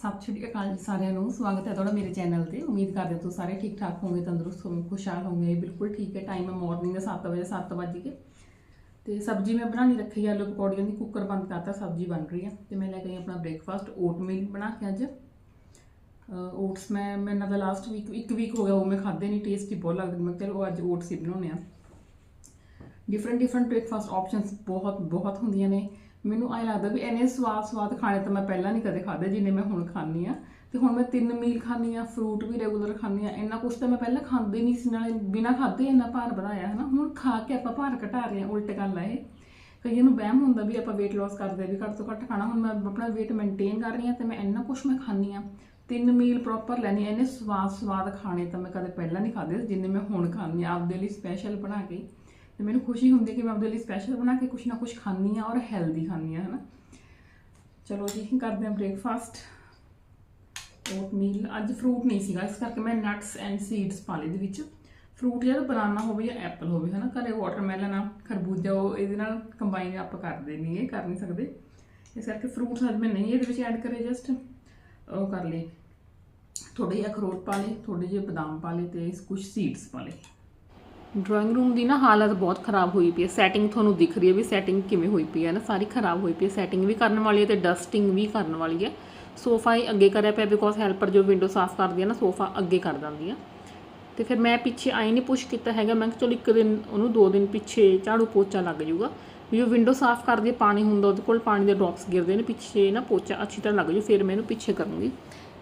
ਸਤਿ ਸ਼੍ਰੀ ਅਕਾਲ ਜੀ ਸਾਰਿਆਂ ਨੂੰ। ਸਵਾਗਤ ਹੈ ਤੁਹਾਡਾ ਮੇਰੇ ਚੈਨਲ ਤੇ। ਉਮੀਦ ਕਰਦੇ ਹਾਂ ਤੁਸੀਂ ਸਾਰੇ ਠੀਕ ਠਾਕ ਹੋਵੋਗੇ, ਤੰਦਰੁਸਤ ਹੋਵੋਗੇ, ਖੁਸ਼ਹਾਲ ਹੋਵੋਗੇ। ਬਿਲਕੁਲ ਠੀਕ ਹੈ। ਟਾਈਮ ਹੈ ਮਾਰਨਿੰਗ ਦਾ 7 ਵਜੇ 7 ਵਜੇ ਕੇ। ਤੇ ਸਬਜ਼ੀ ਮੈਂ ਬਣਾਣੀ ਰੱਖੀ ਹੈ ਆਲੂ ਪਕੌੜੀਆਂ ਦੀ ਕੁੱਕਰ ਬੰਦ ਕਰਤਾ, ਸਬਜ਼ੀ ਬਣ ਰਹੀ ਹੈ ਤੇ ਮੈਂ ਲੈ ਕੇ ਆਪਣਾ ਬ੍ਰੇਕਫਾਸਟ ਓਟ ਮੀਲ ਬਣਾ ਕੇ ਅੱਜ। ਓਟਸ ਮੈਂ ਮੈਂ ਨਾ ਲਾਸਟ ਵੀਕ ਇੱਕ ਵੀਕ ਹੋ ਗਿਆ, ਉਹ ਮੈਂ ਖਾਦੇ ਨਹੀਂ ਟੇਸਟੀ ਬਹੁਤ ਲੱਗਦੇ। ਮੈਂ ਕਿਹਾ ਉਹ ਅੱਜ ਓਟਸ ਹੀ ਬਣਾਉਣੇ ਆ ਡਿਫਰੈਂਟ ਡਿਫਰੈਂਟ ਬ੍ਰੇਕਫਾਸਟ ਆਪਸ਼ਨਸ ਬਹੁਤ ਬਹੁਤ ਹੁੰਦੀਆਂ ਨੇ। ਮੈਨੂੰ ਐਂ ਲੱਗਦਾ ਵੀ ਇੰਨੇ ਸਵਾਦ ਸਵਾਦ ਖਾਣੇ ਤਾਂ ਮੈਂ ਪਹਿਲਾਂ ਨਹੀਂ ਕਦੇ ਖਾਦੇ ਜਿੰਨੇ ਮੈਂ ਹੁਣ ਖਾਂਦੀ ਆ ਤੇ ਹੁਣ ਮੈਂ ਤਿੰਨ ਮੀਲ ਖਾਂਦੀ ਆ ਫਰੂਟ ਵੀ ਰੈਗੂਲਰ ਖਾਂਦੀ ਆ ਇੰਨਾ ਕੁਛ ਤਾਂ ਮੈਂ ਪਹਿਲਾਂ ਖਾਂਦੀ ਨਹੀਂ ਸੀ, ਨਾਲੇ ਬਿਨਾ ਖਾਦੇ ਇੰਨਾ ਭਾਰ ਵਧਾਇਆ ਹੈ ਨਾ। ਹੁਣ ਖਾ ਕੇ ਆਪਾਂ ਭਾਰ ਘਟਾ ਰਹੇ ਹਾਂ, ਉਲਟ ਗੱਲ ਹੈ ਇਹ। ਕਈਆਂ ਨੂੰ ਵਹਿਮ ਹੁੰਦਾ ਵੀ ਆਪਾਂ weight loss ਕਰਦੇ ਵੀ ਘੱਟ ਤੋਂ ਘੱਟ ਖਾਣਾ। ਹੁਣ ਮੈਂ ਆਪਣਾ weight ਮੇਨਟੇਨ ਕਰ ਰਹੀ ਹਾਂ ਤੇ ਮੈਂ ਇੰਨਾ ਕੁਛ ਮੈਂ ਖਾਂਦੀ ਆ ਤਿੰਨ ਮੀਲ ਪ੍ਰੋਪਰ ਲੈਣੀ ਇੰਨੇ ਸਵਾਦ ਸਵਾਦ ਖਾਣੇ ਤਾਂ ਮੈਂ ਕਦੇ ਪਹਿਲਾਂ ਨਹੀਂ ਖਾਦੇ ਜਿੰਨੇ ਮੈਂ ਹੁਣ ਖਾਂਦੀ ਆ ਆਪਦੇ ਲਈ ਸਪੈਸ਼ਲ ਬਣਾ ਕੇ। ਤੇ ਮੈਨੂੰ ਖੁਸ਼ੀ ਹੁੰਦੀ ਹੈ ਕਿ ਮੈਂ ਆਪਦੇ ਲਈ ਸਪੈਸ਼ਲ ਬਣਾ ਕੇ ਕੁਛ ਨਾ ਕੁਛ ਖਾਂਦੀ ਆ ਔਰ ਹੈਲਦੀ ਖਾਂਦੀ ਆ ਹਨਾ? ਚਲੋ ਜੀ, ਕਰਦੇ ਹਾਂ ਬ੍ਰੇਕਫਾਸਟ ਓਟ ਮੀਲ ਅੱਜ ਫਰੂਟ ਨਹੀਂ ਸੀਗਾ, ਇਸ ਕਰਕੇ ਮੈਂ ਨਟਸ ਐਂਡ ਸੀਡਸ ਪਾ ਲਏ ਦੇ ਵਿੱਚ। ਫਰੂਟ ਜਿਹੜਾ ਬਨਾਨਾ ਹੋਵੇ ਜਾਂ ਐਪਲ ਹੋਵੇ, ਹਨਾ? ਘਰੇ ਵਾਟਰਮੈਲਨ ਆ, ਖਰਬੂਜਾ, ਉਹ ਇਹਦੇ ਨਾਲ ਕੰਬਾਈਨ ਆਪਾਂ ਕਰਦੇ ਨਹੀਂ ਇਹ ਕਰ ਨਹੀਂ ਸਕਦੇ। ਇਸ ਕਰਕੇ ਫਰੂਟਸ ਅੱਜ ਮੈਂ ਨਹੀਂ ਇਹਦੇ ਵਿੱਚ ਐਡ ਕਰੇ ਜਸਟ ਉਹ ਕਰ ਲਏ। ਥੋੜੇ ਜਿਹੇ ਅਖਰੋਟ ਪਾ ਲਏ ਥੋੜੇ ਜਿਹੇ ਬਦਾਮ ਪਾ ਲਏ ਤੇ ਕੁਝ ਸੀਡਸ ਪਾ ਲਏ। ਡਰਾਇੰਗ ਰੂਮ ਦੀ ਨਾ ਹਾਲਤ ਬਹੁਤ ਖਰਾਬ ਹੋਈ ਪਈ ਹੈ। ਸੈਟਿੰਗ ਤੁਹਾਨੂੰ ਦਿਖ ਰਹੀ ਹੈ ਵੀ ਸੈਟਿੰਗ ਕਿਵੇਂ ਹੋਈ ਪਈ ਹੈ ਨਾ, ਸਾਰੀ ਖਰਾਬ ਹੋਈ ਪਈ ਹੈ। ਸੈਟਿੰਗ ਵੀ ਕਰਨ ਵਾਲੀ ਹੈ ਤੇ ਡਸਟਿੰਗ ਵੀ ਕਰਨ ਵਾਲੀ ਹੈ। ਸੋਫਾ ਹੀ ਅੱਗੇ ਕਰਿਆ ਪਿਆ ਬਿਕੋਜ਼ ਹੈਲਪਰ ਜੋ ਵਿੰਡੋ ਸਾਫ਼ ਕਰਦੀ ਹੈ ਨਾ ਸੋਫਾ ਅੱਗੇ ਕਰ ਦਿੰਦੀ ਆ ਤੇ ਫਿਰ ਮੈਂ ਪਿੱਛੇ ਆਈ ਨਹੀਂ ਪੁਸ਼ ਕੀਤਾ ਹੈਗਾ। ਮੈਂ ਕਿਹਾ ਚਲੋ ਇੱਕ ਦਿਨ, ਉਹਨੂੰ ਦੋ ਦਿਨ ਪਿੱਛੇ ਝਾੜੂ ਪੋਚਾ ਲੱਗ ਜਾਊਗਾ। ਵੀ ਉਹ ਵਿੰਡੋ ਸਾਫ਼ ਕਰਦੀ ਹੈ, ਪਾਣੀ ਹੁੰਦਾ ਉਹਦੇ ਕੋਲ, ਪਾਣੀ ਦੇ ਡ੍ਰੌਪਸ ਗਿਰਦੇ ਨੇ, ਪਿੱਛੇ ਨਾ ਪੋਚਾ ਅੱਛੀ ਤਰ੍ਹਾਂ ਲੱਗ ਜੂ ਫਿਰ ਮੈਂ ਇਹਨੂੰ ਪਿੱਛੇ ਕਰੂੰਗੀ।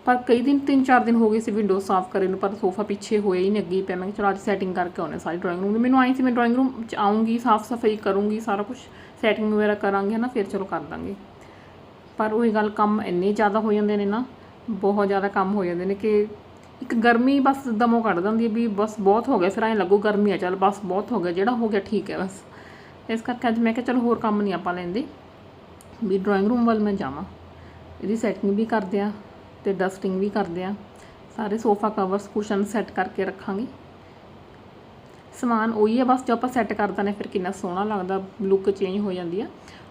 ਪਰ ਕਈ ਦਿਨ, ਤਿੰਨ ਚਾਰ ਦਿਨ ਹੋ ਗਏ ਸੀ ਵਿੰਡੋ ਸਾਫ਼ ਕਰੇ ਨੂੰ, ਪਰ ਸੋਫਾ ਪਿੱਛੇ ਹੋਇਆ ਹੀ ਨਹੀਂ, ਅੱਗੇ ਪਿਆ। ਮੈਂ ਕਿਹਾ ਚਲੋ ਅੱਜ ਸੈਟਿੰਗ ਕਰਕੇ ਆਉਣੇ ਸਾਰੀ ਡਰਾਇੰਗ ਰੂਮ ਦੀ। ਮੈਨੂੰ ਆਈ ਸੀ, ਮੈਂ ਡਰਾਇੰਗ ਰੂਮ ਚ ਆਉਂਗੀ ਸਾਫ਼ ਸਫ਼ਾਈ ਕਰੂੰਗੀ, ਸਾਰਾ ਕੁਝ ਸੈਟਿੰਗ ਵਗੈਰਾ ਕਰਾਂਗੇ ਨਾ ਫਿਰ ਚਲੋ ਕਰ ਦਾਂਗੇ। ਪਰ ਉਹੀ ਗੱਲ, ਕੰਮ ਇੰਨੇ ਜ਼ਿਆਦਾ ਹੋ ਜਾਂਦੇ ਨੇ ਨਾ, ਬਹੁਤ ਜ਼ਿਆਦਾ ਕੰਮ ਹੋ ਜਾਂਦੇ ਨੇ ਕਿ ਇੱਕ ਗਰਮੀ ਬਸ ਦਮੋ ਕੱਢ ਦਿੰਦੀ ਹੈ ਵੀ ਬਸ ਬਹੁਤ ਹੋ ਗਿਆ, ਫਿਰ ਐਂ ਲੱਗੂ ਗਰਮੀ ਆ, ਚੱਲ ਬਸ ਬਹੁਤ ਹੋ ਗਿਆ, ਜਿਹੜਾ ਹੋ ਗਿਆ ਠੀਕ ਹੈ ਬਸ। ਇਸ ਕਰਕੇ ਅੱਜ ਮੈਂ ਕਿਹਾ ਚਲੋ ਹੋਰ ਕੰਮ ਨਹੀਂ ਆਪਾਂ ਲੈਂਦੇ। ਵੀ ਡਰਾਇੰਗ ਰੂਮ ਵੱਲ ਮੈਂ ਜਾਵਾਂ। ਇਹਦੀ ਸੈਟਿੰਗ ਵੀ ਕਰਦੇ ਆ ਤੇ ਡਸਟਿੰਗ ਵੀ ਕਰਦੇ ਆ। ਸਾਰੇ ਸੋਫਾ ਕਵਰਸ ਕੁਸ਼ਨ ਸੈੱਟ ਕਰਕੇ ਰੱਖਾਂਗੇ। ਸਮਾਨ ਉਹੀ ਹੈ ਬਸ ਜੋ ਆਪਾਂ ਸੈੱਟ ਕਰ ਦਿੰਦੇ ਫਿਰ ਕਿੰਨਾ ਸੋਹਣਾ ਲੱਗਦਾ ਲੁੱਕ ਚੇਂਜ ਹੋ ਜਾਂਦੀ ਆ।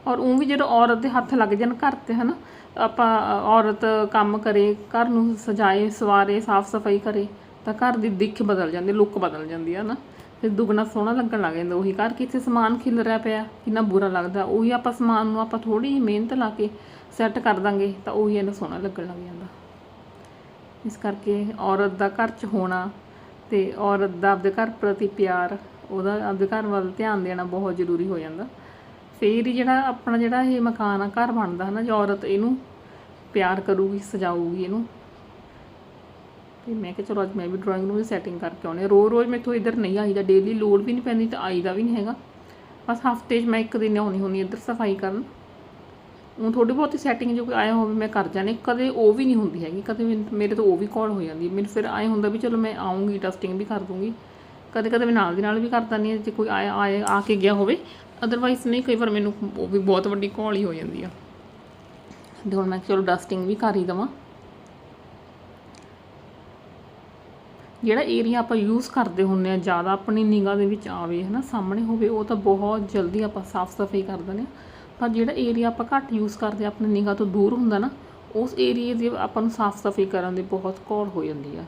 ਔਰ ਉਹ ਵੀ ਜਦੋਂ ਔਰਤ ਦੇ ਹੱਥ ਲੱਗ ਜਾਣ ਘਰ ਤੇ, ਹਨਾ, ਆਪਾਂ ਔਰਤ ਕੰਮ ਕਰੇ, ਘਰ ਨੂੰ ਸਜਾਏ, ਸਵਾਰੇ, ਸਾਫ਼ ਸਫ਼ਾਈ ਕਰੇ, ਤਾਂ ਘਰ ਦੀ ਦਿੱਖ ਬਦਲ ਜਾਂਦੀ ਲੁੱਕ ਬਦਲ ਜਾਂਦੀ ਆ ਨਾ ਫਿਰ ਦੁੱਗਣਾ ਸੋਹਣਾ ਲੱਗਣ ਲੱਗ ਜਾਂਦਾ, ਉਹੀ ਘਰ ਕਿ ਇੱਥੇ ਸਮਾਨ ਖਿਲ ਰਿਹਾ ਪਿਆ, ਕਿੰਨਾ ਬੁਰਾ ਲੱਗਦਾ, ਉਹੀ ਆਪਾਂ ਸਮਾਨ ਨੂੰ ਆਪਾਂ ਥੋੜੀ ਜਿਹੀ ਮਿਹਨਤ ਲਾ ਕੇ ਸੈੱਟ ਕਰ ਦਾਂਗੇ, ਤਾਂ ਉਹੀ ਇਹਨੂੰ ਸੋਹਣਾ ਲੱਗਣ ਲੱਗ ਜਾਂਦਾ। ਇਸ ਕਰਕੇ ਔਰਤ ਦਾ ਘਰ 'ਚ ਹੋਣਾ ਤੇ ਔਰਤ ਦਾ ਆਪਦੇ ਘਰ ਪ੍ਰਤੀ ਪਿਆਰ, ਉਹਦਾ ਆਪਦੇ ਘਰ ਵੱਲ ਧਿਆਨ ਦੇਣਾ ਬਹੁਤ ਜ਼ਰੂਰੀ ਹੋ ਜਾਂਦਾ। ਫੇਰ ਹੀ ਜਿਹੜਾ ਆਪਣਾ ਜਿਹੜਾ ਇਹ ਮਕਾਨ ਆ, ਘਰ ਬਣਦਾ ਹੈ ਨਾ ਜੇ ਔਰਤ ਇਹਨੂੰ ਪਿਆਰ ਕਰੂਗੀ, ਸਜਾਊਗੀ ਇਹਨੂੰ ਤੇ ਮੈਂ ਕਿਹਾ ਚਲੋ ਅੱਜ ਮੈਂ ਵੀ ਡਰਾਇੰਗ ਰੂਮ ਦੀ ਸੈਟਿੰਗ ਕਰਕੇ ਆਉਣੀ ਰੋਜ਼ ਰੋਜ਼ ਮੈਥੋਂ ਇੱਧਰ ਨਹੀਂ ਆਈਦਾ ਡੇਲੀ ਲੋਡ ਵੀ ਨਹੀਂ ਪੈਂਦੀ ਤੇ ਆਈਦਾ ਵੀ ਨਹੀਂ ਹੈਗਾ। ਬਸ ਹਫ਼ਤੇ 'ਚ ਮੈਂ ਇੱਕ ਦਿਨ ਆਉਣੀ ਹੁੰਦੀ ਇੱਧਰ ਸਫ਼ਾਈ ਕਰਨ। ਉਹ ਥੋੜੀ ਬਹੁਤੀ ਸੈਟਿੰਗ ਜੋ ਆਇਆ ਹੋਵੇ, ਮੈਂ ਕਰ ਜਾਣੀ। ਕਦੇ ਉਹ ਵੀ ਨਹੀਂ ਹੁੰਦੀ ਹੈਗੀ, ਕਦੇ ਮੇਰੇ ਤੋਂ ਉਹ ਵੀ ਕਾਲ ਹੋ ਜਾਂਦੀ ਮੈਨੂੰ ਫਿਰ ਆਏ ਹੁੰਦਾ ਵੀ ਚਲੋ ਮੈਂ ਆਉਂਗੀ ਟੈਸਟਿੰਗ ਵੀ ਕਰ ਦੂੰਗੀ। ਕਦੇ ਕਦੇ ਮੈਂ ਨਾਲ ਦੀ ਨਾਲ ਵੀ ਕਰ ਦਿੰਦੀ ਹਾਂ, ਜੇ ਕੋਈ ਆਇਆ ਆਏ ਆ ਕੇ ਗਿਆ ਹੋਵੇ। ਅਦਰਵਾਈਜ਼ ਨਹੀਂ, ਕਈ ਵਾਰ ਮੈਨੂੰ ਉਹ ਵੀ ਬਹੁਤ ਵੱਡੀ ਕਾਲ ਹੀ ਹੋ ਜਾਂਦੀ ਆ। ਤੇ ਹੁਣ ਮੈਂ ਚਲੋ ਡਸਟਿੰਗ ਵੀ ਕਰ ਹੀ ਦੇਵਾਂ। ਜਿਹੜਾ ਏਰੀਆ ਆਪਾਂ ਯੂਜ਼ ਕਰਦੇ ਹੁੰਨੇ ਆ ਜ਼ਿਆਦਾ, ਆਪਣੀ ਨਿਗਾਹ ਦੇ ਵਿੱਚ ਆਵੇ, ਹਨਾ, ਸਾਹਮਣੇ ਹੋਵੇ, ਉਹ ਤਾਂ ਬਹੁਤ ਜਲਦੀ ਆਪਾਂ ਸਾਫ਼ ਸਫ਼ਾਈ ਕਰ ਦਿੰਦੇ ਆ ਪਰ ਜਿਹੜਾ ਏਰੀਆ ਆਪਾਂ ਘੱਟ ਯੂਜ਼ ਕਰਦੇ ਆ ਆਪਣੀ ਨਿਗਾਹ ਤੋਂ ਦੂਰ ਹੁੰਦਾ ਨਾ, ਉਸ ਏਰੀਏ ਦੀ ਆਪਾਂ ਨੂੰ ਸਾਫ਼ ਸਫ਼ਾਈ ਕਰਨ ਦੀ ਬਹੁਤ ਘੋਲ ਹੋ ਜਾਂਦੀ ਆ।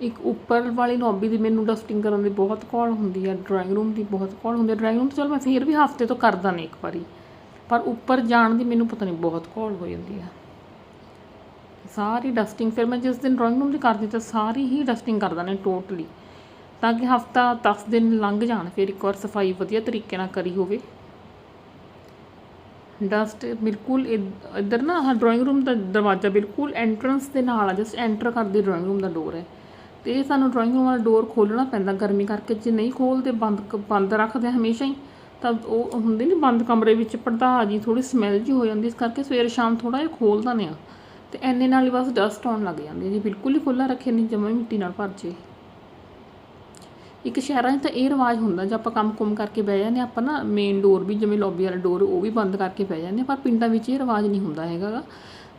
ਇੱਕ ਉੱਪਰ ਵਾਲੀ ਲੌਬੀ ਦੀ ਮੈਨੂੰ ਡਸਟਿੰਗ ਕਰਨ ਦੀ ਬਹੁਤ ਘੋਲ ਹੁੰਦੀ ਆ ਡਰਾਇੰਗ ਰੂਮ ਦੀ ਬਹੁਤ ਘੋਲ ਹੁੰਦੀ ਆ। ਡਰਾਇੰਗ ਰੂਮ ਚਲ ਮੈਂ ਫੇਰ ਵੀ ਹਫ਼ਤੇ ਤੋਂ ਕਰਦਾ ਨਹੀਂ ਇੱਕ ਵਾਰੀ, ਪਰ ਉੱਪਰ ਜਾਣ ਦੀ ਮੈਨੂੰ ਪਤਾ ਨਹੀਂ ਬਹੁਤ ਘੋਲ ਹੋ ਜਾਂਦੀ ਆ। ਸਾਰੀ ਡਸਟਿੰਗ ਫਿਰ ਮੈਂ ਜਿਸ ਦਿਨ ਡਰਾਇੰਗ ਰੂਮ ਦੀ ਕਰਦੀ ਤਾਂ ਸਾਰੀ ਹੀ ਡਸਟਿੰਗ ਕਰ ਦਿੰਦੇ ਟੋਟਲੀ ਤਾਂ ਕਿ ਹਫਤਾ 10 ਦਿਨ ਲੰਘ ਜਾਣ, ਫਿਰ ਇੱਕ ਵਾਰ ਸਫ਼ਾਈ ਵਧੀਆ ਤਰੀਕੇ ਨਾਲ ਕਰੀ ਹੋਵੇ। ਡਸਟ ਬਿਲਕੁਲ ਇਧ- ਇੱਧਰ ਨਾ ਆਹ ਡਰਾਇੰਗ ਰੂਮ ਦਾ ਦਰਵਾਜ਼ਾ ਬਿਲਕੁਲ ਐਂਟਰੈਂਸ ਦੇ ਨਾਲ ਆ ਜਸਟ ਐਂਟਰ ਕਰਦੀ ਡਰਾਇੰਗ ਰੂਮ ਦਾ ਡੋਰ ਹੈ। ਤੇ ਇਹ ਸਾਨੂੰ ਡਰਾਇੰਗ ਰੂਮ ਵਾਲਾ ਡੋਰ ਖੋਲਣਾ ਪੈਂਦਾ, ਗਰਮੀ ਕਰਕੇ ਜੇ ਨਹੀਂ ਖੋਲਦੇ ਬੰਦ ਕ- ਬੰਦ ਰੱਖਦੇ ਹਮੇਸ਼ਾ ਹੀ, ਤਾਂ ਉਹ ਹੁੰਦੇ ਨਹੀਂ ਬੰਦ ਕਮਰੇ ਵਿੱਚ ਪੜਦਾ ਜੀ ਥੋੜੀ ਸਮੈਲ ਜੀ ਹੋ ਜਾਂਦੀ, ਇਸ ਕਰਕੇ ਸਵੇਰ ਸ਼ਾਮ ਥੋੜਾ ਜਿਹਾ ਖੋਲ ਦਿੰਦੇ ਆ। ਤੇ ਐਨੇ ਨਾਲ ਹੀ ਬਸ ਡਸਟ ਆਉਣ ਲੱਗ ਜਾਂਦੀ ਹੈ ਜੀ ਬਿਲਕੁਲ ਹੀ ਖੁੱਲਾ ਰੱਖੇ ਨਹੀਂ ਜਮਾਂ ਮਿੱਟੀ ਨਾਲ ਭਰ ਜੇ। ਇੱਕ ਸ਼ਹਿਰਾਂ 'ਚ ਤਾਂ ਇਹ ਰਿਵਾਜ ਹੁੰਦਾ ਜੇ ਆਪਾਂ ਕੰਮ ਕੁਮ ਕਰਕੇ ਬਹਿ ਜਾਂਦੇ ਹਾਂ, ਆਪਾਂ ਨਾ ਮੇਨ ਡੋਰ ਵੀ ਜਿਵੇਂ ਲੌਬੀ ਵਾਲਾ ਡੋਰ ਉਹ ਵੀ ਬੰਦ ਕਰਕੇ ਬਹਿ ਜਾਂਦੇ ਹਾਂ, ਪਰ ਪਿੰਡਾਂ ਵਿੱਚ ਇਹ ਰਿਵਾਜ ਨਹੀਂ ਹੁੰਦਾ ਹੈਗਾ ਗਾ।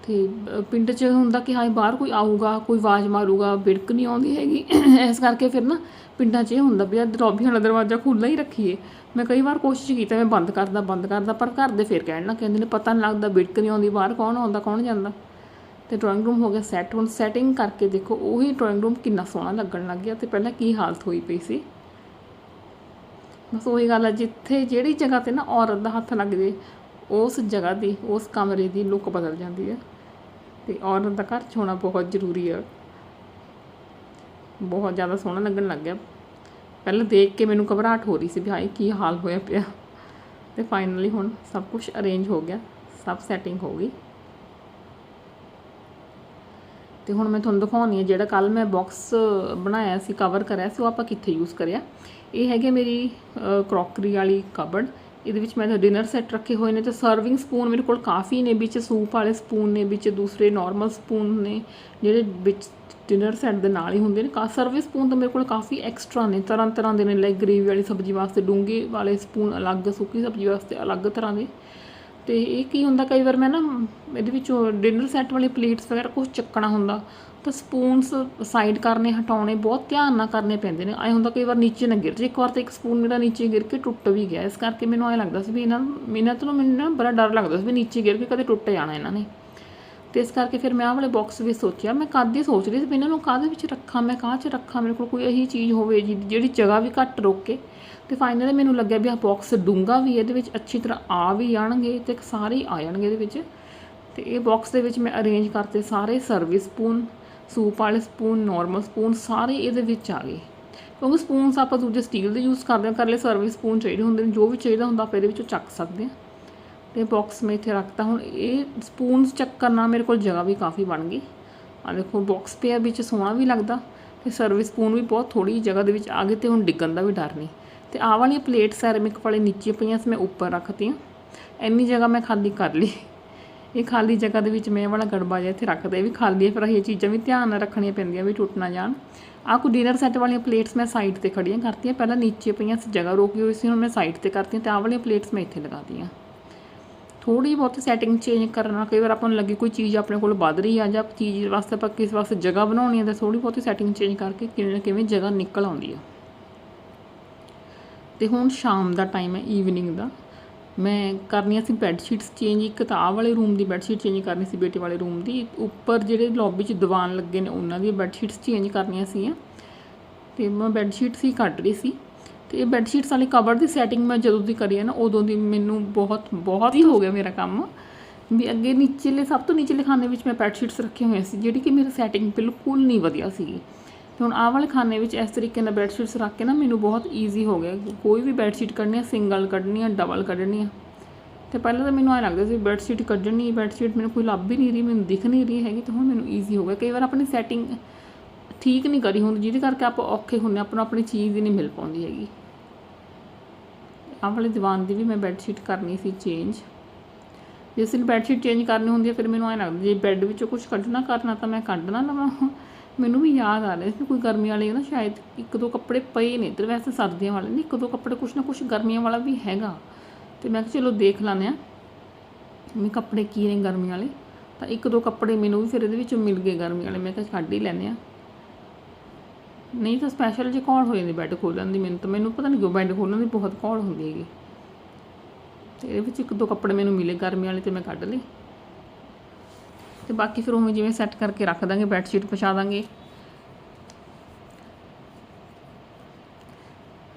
ਤੇ ਪਿੰਡ 'ਚ ਹੁੰਦਾ ਕਿ ਹਾਂ ਬਾਹਰ ਕੋਈ ਆਊਗਾ ਕੋਈ ਆਵਾਜ਼ ਮਾਰੂਗਾ ਬਿੜਕ ਨਹੀਂ ਆਉਂਦੀ ਹੈਗੀ। ਇਸ ਕਰਕੇ ਫਿਰ ਨਾ ਪਿੰਡਾਂ 'ਚ ਇਹ ਹੁੰਦਾ ਵੀ ਆ ਲੌਬੀ ਵਾਲਾ ਦਰਵਾਜ਼ਾ ਖੁੱਲ੍ਹਾ ਹੀ ਰੱਖੀਏ। ਮੈਂ ਕਈ ਵਾਰ ਕੋਸ਼ਿਸ਼ ਕੀਤੀ ਮੈਂ ਬੰਦ ਕਰਦਾ ਬੰਦ ਕਰਦਾ ਪਰ ਘਰ ਦੇ ਫਿਰ ਕਹਿਣ ਲੱਗ ਕਹਿੰਦੇ ਨੇ ਪਤਾ ਨਹੀਂ ਲੱਗਦਾ ਬਿੜਕ ਨਹੀਂ ਆਉਂਦੀ ਬਾਹਰ ਕੌਣ ਆਉਂਦਾ ਕੌਣ ਜਾਂਦਾ। ਤੇ ਡਰਾਇੰਗ ਰੂਮ ਹੋ ਗਿਆ ਸੈੱਟ ਹੁਣ ਸੈਟਿੰਗ ਕਰਕੇ ਦੇਖੋ, ਉਹੀ ਡਰਾਇੰਗ ਰੂਮ ਕਿੰਨਾ ਸੋਹਣਾ ਲੱਗਣ ਲੱਗ ਗਿਆ ਤੇ ਪਹਿਲਾਂ ਕੀ ਹਾਲਤ ਹੋਈ ਪਈ ਸੀ? ਬਸ ਉਹੀ ਗੱਲ ਹੈ ਜਿੱਥੇ ਜਿਹੜੀ ਜਗ੍ਹਾ ਤੇ ਨਾ ਔਰਤ ਦਾ ਹੱਥ ਲੱਗ ਜੇ, ਉਸ ਜਗ੍ਹਾ ਦੀ, ਉਸ ਕਮਰੇ ਦੀ ਲੁੱਕ ਬਦਲ ਜਾਂਦੀ ਹੈ ਤੇ ਔਰਤ ਦਾ ਘਰ 'ਚ ਹੋਣਾ ਬਹੁਤ ਜ਼ਰੂਰੀ ਹੈ ਬਹੁਤ ਜ਼ਿਆਦਾ ਸੋਹਣਾ ਲੱਗਣ ਲੱਗ ਗਿਆ। ਪਹਿਲਾਂ ਦੇਖ ਕੇ ਮੈਨੂੰ ਘਬਰਾਹਟ ਹੋ ਰਹੀ ਸੀ ਵੀ ਹਾਏ, ਕੀ ਹਾਲ ਹੋਇਆ ਪਿਆ। ਤੇ ਫਾਈਨਲੀ ਹੁਣ ਸਭ ਕੁਝ ਅਰੇਂਜ ਹੋ ਗਿਆ, ਸਭ ਸੈਟਿੰਗ ਹੋ ਗਈ। ਤੇ ਹੁਣ ਮੈਂ ਤੁਹਾਨੂੰ ਦਿਖਾਉਣੀ ਹੈ ਜਿਹੜਾ ਕੱਲ ਮੈਂ ਬਾਕਸ ਬਣਾਇਆ ਸੀ ਕਵਰ ਕਰਿਆ ਸੀ, ਉਹ ਆਪਾਂ ਕਿੱਥੇ ਯੂਜ਼ ਕਰਿਆ। ਇਹ ਹੈਗੇ ਮੇਰੀ ਕਰੋਕਰੀ ਵਾਲੀ ਕਬਰਡ ਇਹਦੇ ਵਿੱਚ ਮੈਂ ਡਿਨਰ ਸੈੱਟ ਰੱਖੇ ਹੋਏ ਨੇ ਤੇ ਸਰਵਿੰਗ ਸਪੂਨ ਮੇਰੇ ਕੋਲ ਕਾਫੀ ਨੇ, ਵਿੱਚ ਸੂਪ ਵਾਲੇ ਸਪੂਨ ਨੇ, ਵਿੱਚ ਦੂਸਰੇ ਨਾਰਮਲ ਸਪੂਨ ਨੇ, ਜਿਹੜੇ ਵਿੱਚ ਡਿਨਰ ਸੈੱਟ ਦੇ ਨਾਲ ਹੀ ਹੁੰਦੇ ਨੇ। ਕਾ ਸਰਵਿਸ ਸਪੂਨ ਤਾਂ ਮੇਰੇ ਕੋਲ ਕਾਫੀ ਐਕਸਟਰਾ ਨੇ ਤਰ੍ਹਾਂ ਤਰ੍ਹਾਂ ਦੇ ਨੇ ਲਾਈਕ ਗ੍ਰੇਵੀ ਵਾਲੀ ਸਬਜ਼ੀ ਵਾਸਤੇ, ਡੂੰਘੇ ਵਾਲੇ ਸਪੂਨ ਅਲੱਗ ਸੁੱਕੀ ਸਬਜ਼ੀ ਵਾਸਤੇ, ਅਲੱਗ ਤਰ੍ਹਾਂ ਦੇ। ਤੇ ਇਹ ਕੀ ਹੁੰਦਾ, ਕਈ ਵਾਰ ਮੈਂ ਨਾ ਇਹਦੇ ਵਿੱਚੋਂ ਡਿਨਰ ਸੈੱਟ ਵਾਲੇ ਪਲੇਟਸ ਵਗੈਰਾ ਕੁਝ ਚੱਕਣਾ ਹੁੰਦਾ, ਤਾਂ ਸਪੂਨਸ ਸਾਈਡ ਕਰਨੇ, ਹਟਾਉਣੇ ਬਹੁਤ ਧਿਆਨ ਨਾਲ ਕਰਨੇ ਪੈਂਦੇ ਨੇ। ਐ ਹੁੰਦਾ ਕਈ ਵਾਰ ਨੀਚੇ ਨਾ ਗਿਰ ਜੇ ਇੱਕ ਵਾਰ ਤਾਂ ਇੱਕ ਸਪੂਨ ਮੇਰਾ ਨੀਚੇ ਗਿਰ ਕੇ ਟੁੱਟ ਵੀ ਗਿਆ। ਇਸ ਕਰਕੇ ਮੈਨੂੰ ਐ ਲੱਗਦਾ ਸੀ ਵੀ ਇਹਨਾਂ ਨੂੰ ਇਹਨਾਂ ਤੋਂ ਮੈਨੂੰ ਨਾ ਬੜਾ ਡਰ ਲੱਗਦਾ ਸੀ ਵੀ ਨੀਚੇ ਗਿਰ ਕੇ ਕਦੇ ਟੁੱਟ ਜਾਣਾ ਇਹਨਾਂ ਨੇ। ਤੇ ਇਸ ਕਰਕੇ ਫਿਰ ਮੈਂ ਆਹ ਵਾਲੇ ਬਾਕਸ ਵੀ ਸੋਚਿਆ, ਮੈਂ ਕਾਹਦੇ ਸੋਚ ਰਹੀ ਸੀ ਵੀ ਇਹਨਾਂ ਨੂੰ ਕਾਹਦੇ ਵਿੱਚ ਰੱਖਾਂ, ਮੈਂ ਕਾਹ 'ਚ ਰੱਖਾਂ, ਮੇਰੇ ਕੋਲ ਕੋਈ ਇਹੀ ਚੀਜ਼ ਹੋਵੇ ਜਿਹਦੀ- ਜਿਹੜੀ ਜਗ੍ਹਾ ਵੀ ਘੱਟ ਰੋਕੇ। ਤੇ ਫਾਈਨਲੀ ਮੈਨੂੰ ਲੱਗਿਆ ਵੀ ਆਹ ਬਾਕਸ ਡੂੰਗਾ ਵੀ ਇਹਦੇ ਵਿੱਚ ਅੱਛੀ ਤਰ੍ਹਾਂ ਆ ਵੀ ਜਾਣਗੇ ਤੇ ਸਾਰੇ ਹੀ ਆ ਜਾਣਗੇ ਇਹਦੇ ਵਿੱਚ। ਤੇ ਇਹ ਬਾਕਸ ਦੇ ਵਿੱਚ ਮੈਂ ਅਰੇਂਜ ਕਰਤੇ ਸਾਰੇ ਸਰਵਿਸ ਸਪੂਨ ਸੂਪ ਵਾਲੇ ਸਪੂਨ ਨਾਰਮਲ ਸਪੂਨ ਸਾਰੇ ਇਹਦੇ ਵਿੱਚ ਆ ਗਏ। ਕਿਉਂਕਿ ਸਪੂਨਸ ਆਪਾਂ ਦੂਜੇ ਸਟੀਲ ਦੇ ਯੂਜ਼ ਕਰਦੇ ਹਾਂ ਕਰਲੇ ਸਰਵਿਸ ਸਪੂਨ ਚਾਹੀਦੇ ਹੁੰਦੇ ਨੇ, ਜੋ ਵੀ ਚਾਹੀਦਾ ਹੁੰਦਾ ਆਪਾਂ ਇਹਦੇ ਵਿੱਚੋਂ ਚੱਕ ਸਕਦੇ ਹਾਂ। ਤੇ ਬਾਕਸ ਮੈਂ ਇੱਥੇ ਰੱਖਤਾ। ਹੁਣ ਇਹ ਸਪੂਨਸ ਚੱਕਰ ਨਾਲ ਮੇਰੇ ਕੋਲ ਜਗ੍ਹਾ ਵੀ ਕਾਫੀ ਬਣ ਗਈ। ਆ ਦੇਖੋ ਬਾਕਸ ਪਿਆ, ਵਿੱਚ ਸੋਹਣਾ ਵੀ ਲੱਗਦਾ ਤੇ ਸਰਵਿਸ ਸਪੂਨ ਵੀ ਬਹੁਤ ਥੋੜੀ ਜਗ੍ਹਾ ਦੇ ਵਿੱਚ ਆ ਗਏ ਤੇ ਹੁਣ ਡਿੱਗਣ ਦਾ ਵੀ ਡਰ ਨਹੀਂ। ਤੇ ਆਹ ਵਾਲੀਆਂ ਪਲੇਟ ਸੈਰੇਮਿਕ ਵਾਲੇ ਨੀਚੇ ਪਈਆਂ ਸੀ, ਮੈਂ ਉੱਪਰ ਰੱਖਤੀਆਂ। ਇੰਨੀ ਜਗ੍ਹਾ ਮੈਂ ਖਾਲੀ ਕਰ ਲਈ। ਇਹ ਖਾਲੀ ਜਗ੍ਹਾ ਦੇ ਵਿੱਚ ਮੈਂ ਵਾਲਾ ਗੜਬਾ ਜਿਹਾ ਇੱਥੇ ਰੱਖਦਾ, ਇਹ ਵੀ ਖਾਲੀ ਹੈ, ਫਿਰ ਇਹ ਚੀਜ਼ਾਂ ਵੀ ਧਿਆਨ ਨਾਲ ਰੱਖਣੀਆਂ ਪੈਂਦੀਆਂ ਵੀ ਟੁੱਟ ਨਾ ਜਾਣ। ਆਹ ਕੋ ਡਿਨਰ ਸੈੱਟ ਵਾਲੀਆਂ ਪਲੇਟਸ ਮੈਂ ਸਾਈਡ ਤੇ ਖੜੀਆਂ ਕਰਤੀਆਂ, ਪਹਿਲਾਂ ਨੀਚੇ ਪਈਆਂ ਸੀ, ਜਗ੍ਹਾ ਰੋਕੀ ਹੋਈ ਸੀ, ਹੁਣ ਮੈਂ ਸਾਈਡ ਤੇ ਕਰਤੀਆਂ ਤੇ ਆਹ ਵਾਲੀਆਂ ਪਲੇਟਸ ਮੈਂ ਇੱਥੇ ਲਗਾਤੀਆਂ ਥੋੜੀ ਬਹੁਤ ਸੈਟਿੰਗ ਚੇਂਜ ਕਰਨਾ, ਕਈ ਵਾਰ ਆਪਾਂ ਨੂੰ ਲੱਗੇ ਕੋਈ ਚੀਜ਼ ਆਪਣੇ ਕੋਲ ਵੱਧ ਰਹੀ ਆ ਜਾਂ ਚੀਜ਼ ਵਾਸਤੇ ਆਪਾਂ ਕਿਸ ਵਾਸਤੇ ਜਗ੍ਹਾ ਬਣਾਉਣੀ ਹੈ ਤਾਂ ਥੋੜੀ ਬਹੁਤੀ ਸੈਟਿੰਗ ਚੇਂਜ ਕਰਕੇ ਕਿਵੇਂ ਨਾ ਕਿਵੇਂ ਜਗ੍ਹਾ ਨਿਕਲ ਆਉਂਦੀ ਆ। ਤੇ ਹੁਣ ਸ਼ਾਮ ਦਾ ਟਾਈਮ ਹੈ ਈਵਨਿੰਗ ਦਾ। ਮੈਂ ਕਰਨੀਆਂ ਸੀ ਬੈੱਡ ਸ਼ੀਟਸ ਚੇਂਜ ਇੱਕ ਤਾਂ ਆਹ ਵਾਲੇ ਰੂਮ ਦੀ ਬੈੱਡ ਸ਼ੀਟ ਚੇਂਜ ਕਰਨੀ ਸੀ ਬੇਟੇ ਵਾਲੇ ਰੂਮ ਦੀ। ਉੱਪਰ ਜਿਹੜੇ ਲੌਬੀ 'ਚ ਦੀਵਾਨ ਲੱਗੇ ਨੇ, ਉਹਨਾਂ ਦੀ ਬੈੱਡ ਸ਼ੀਟਸ ਚੇਂਜ ਕਰਨੀਆਂ ਸੀਗੀਆਂ। ਤੇ ਮੈਂ ਬੈੱਡ ਸ਼ੀਟਸ ਹੀ ਕੱਢ ਰਹੀ ਸੀ। ਤੇ ਇਹ ਬੈੱਡਸ਼ੀਟਸ ਵਾਲੀ ਕਵਰ ਦੀ ਸੈਟਿੰਗ ਮੈਂ ਜਦੋਂ ਦੀ ਕਰੀ ਹੈ ਨਾ, ਉਦੋਂ ਦੀ ਮੈਨੂੰ ਬਹੁਤ ਬਹੁਤ ਹੀ ਹੋ ਗਿਆ ਮੇਰਾ ਕੰਮ। ਵੀ ਅੱਗੇ ਨੀਚੇਲੇ, ਸਭ ਤੋਂ ਨੀਚੇਲੇ ਖਾਨੇ ਵਿੱਚ ਮੈਂ ਬੈੱਡਸ਼ੀਟਸ ਰੱਖੀਆਂ ਹੋਈਆਂ ਸੀ, ਜਿਹੜੀ ਕਿ ਮੇਰੀ ਸੈਟਿੰਗ ਬਿਲਕੁਲ ਨਹੀਂ ਵਧੀਆ ਸੀਗੀ। ਤੇ ਹੁਣ ਆਹ ਵਾਲੇ ਖਾਨੇ ਵਿੱਚ ਇਸ ਤਰੀਕੇ ਨਾਲ ਬੈੱਡਸ਼ੀਟਸ ਰੱਖ ਕੇ ਨਾ, ਮੈਨੂੰ ਬਹੁਤ ਈਜ਼ੀ ਹੋ ਗਿਆ। ਕੋਈ ਵੀ ਬੈੱਡਸ਼ੀਟ ਕੱਢਣੀ ਆ ਸਿੰਗਲ ਕੱਢਣੀ ਆ ਡਬਲ ਕੱਢਣੀ ਆ। ਤੇ ਪਹਿਲਾਂ ਤਾਂ ਮੈਨੂੰ ਐ ਲੱਗਦਾ ਸੀ ਬੈੱਡਸ਼ੀਟ ਕੱਢਣੀ ਬੈੱਡਸ਼ੀਟ ਮੈਨੂੰ ਕੋਈ ਲੱਭ ਹੀ ਨਹੀਂ ਰਹੀ, ਮੈਨੂੰ ਦਿਖ ਨਹੀਂ ਰਹੀ ਹੈਗੀ, ਤਾਂ ਹੁਣ ਮੈਨੂੰ ਈਜ਼ੀ ਹੋ ਗਿਆ। ਕਈ ਵਾਰ ਆਪਣੀ ਸੈਟਿੰਗ ਠੀਕ ਨਹੀਂ ਕਰੀ ਹੁੰਦੀ, ਜਿਹਦੇ ਕਰਕੇ ਆਪਾਂ ਔਖੇ ਹੁੰਨੇ ਆਪਾਂ ਨੂੰ ਆਪਣੀ ਚੀਜ਼ ਹੀ ਨਹੀਂ ਮਿਲ ਪਾਉਂਦੀ ਹੈਗੀ। ਆਹ ਵਾਲੇ ਦੀਵਾਨ ਦੀ ਵੀ ਮੈਂ ਬੈੱਡ ਸ਼ੀਟ ਕਰਨੀ ਸੀ ਚੇਂਜ ਜੇ ਦਿਨ ਬੈੱਡ ਸ਼ੀਟ ਚੇਂਜ ਕਰਨੀ ਹੁੰਦੀ ਹੈ, ਫਿਰ ਮੈਨੂੰ ਐ ਲੱਗਦਾ, ਜੇ ਬੈੱਡ ਵਿੱਚੋਂ ਕੁਝ ਕੱਢਣਾ ਕਰਨਾ ਤਾਂ ਮੈਂ ਕੱਢ ਨਾ ਲਵਾਂ। ਮੈਨੂੰ ਵੀ ਯਾਦ ਆ ਰਿਹਾ ਸੀ ਕੋਈ ਗਰਮੀ ਵਾਲੇ, ਨਾ ਸ਼ਾਇਦ ਇੱਕ ਦੋ ਕੱਪੜੇ ਪਏ ਨੇ ਤੇ ਵੈਸੇ ਸਰਦੀਆਂ ਵਾਲੇ ਨਹੀਂ, ਇੱਕ ਦੋ ਕੱਪੜੇ ਕੁਛ ਨਾ ਕੁਛ ਗਰਮੀਆਂ ਵਾਲਾ ਵੀ ਹੈਗਾ। ਤੇ ਮੈਂ ਕਿਹਾ ਚਲੋ ਦੇਖ ਲੈਂਦੇ ਆ ਮੈਂ ਕੱਪੜੇ ਕੀ ਨੇ ਗਰਮੀ ਵਾਲੇ। ਤਾਂ ਇੱਕ ਦੋ ਕੱਪੜੇ ਮੈਨੂੰ ਵੀ ਫਿਰ ਇਹਦੇ ਵਿੱਚੋਂ ਮਿਲ ਗਏ ਗਰਮੀ ਵਾਲੇ, ਮੈਂ ਕਿਹਾ ਕੱਢ ਹੀ ਲੈਂਦੇ ਆ ਨਹੀਂ ਤਾਂ ਸਪੈਸ਼ਲ ਜੇ ਕੌਲ ਹੋ ਜਾਂਦੀ ਬੈੱਡ ਖੋਲਣ ਦੀ? ਮੈਨੂੰ ਤਾਂ ਮੈਨੂੰ ਪਤਾ ਨਹੀਂ ਕਿਉਂ ਬੈੱਡ ਖੋਲਣ ਦੀ ਬਹੁਤ ਕੌਲ ਹੁੰਦੀ ਹੈਗੀ। ਤੇ ਇਹਦੇ ਵਿੱਚ ਇੱਕ ਦੋ ਕੱਪੜੇ ਮੈਨੂੰ ਮਿਲੇ ਗਰਮੀ ਵਾਲੇ ਤੇ ਮੈਂ ਕੱਢ ਲਏ। ਤੇ ਬਾਕੀ ਫਿਰ ਉਵੇਂ ਜਿਵੇਂ ਸੈੱਟ ਕਰਕੇ ਰੱਖ ਦਾਂਗੇ ਬੈੱਡ ਸ਼ੀਟ ਵਿਛਾ ਦਾਂਗੇ।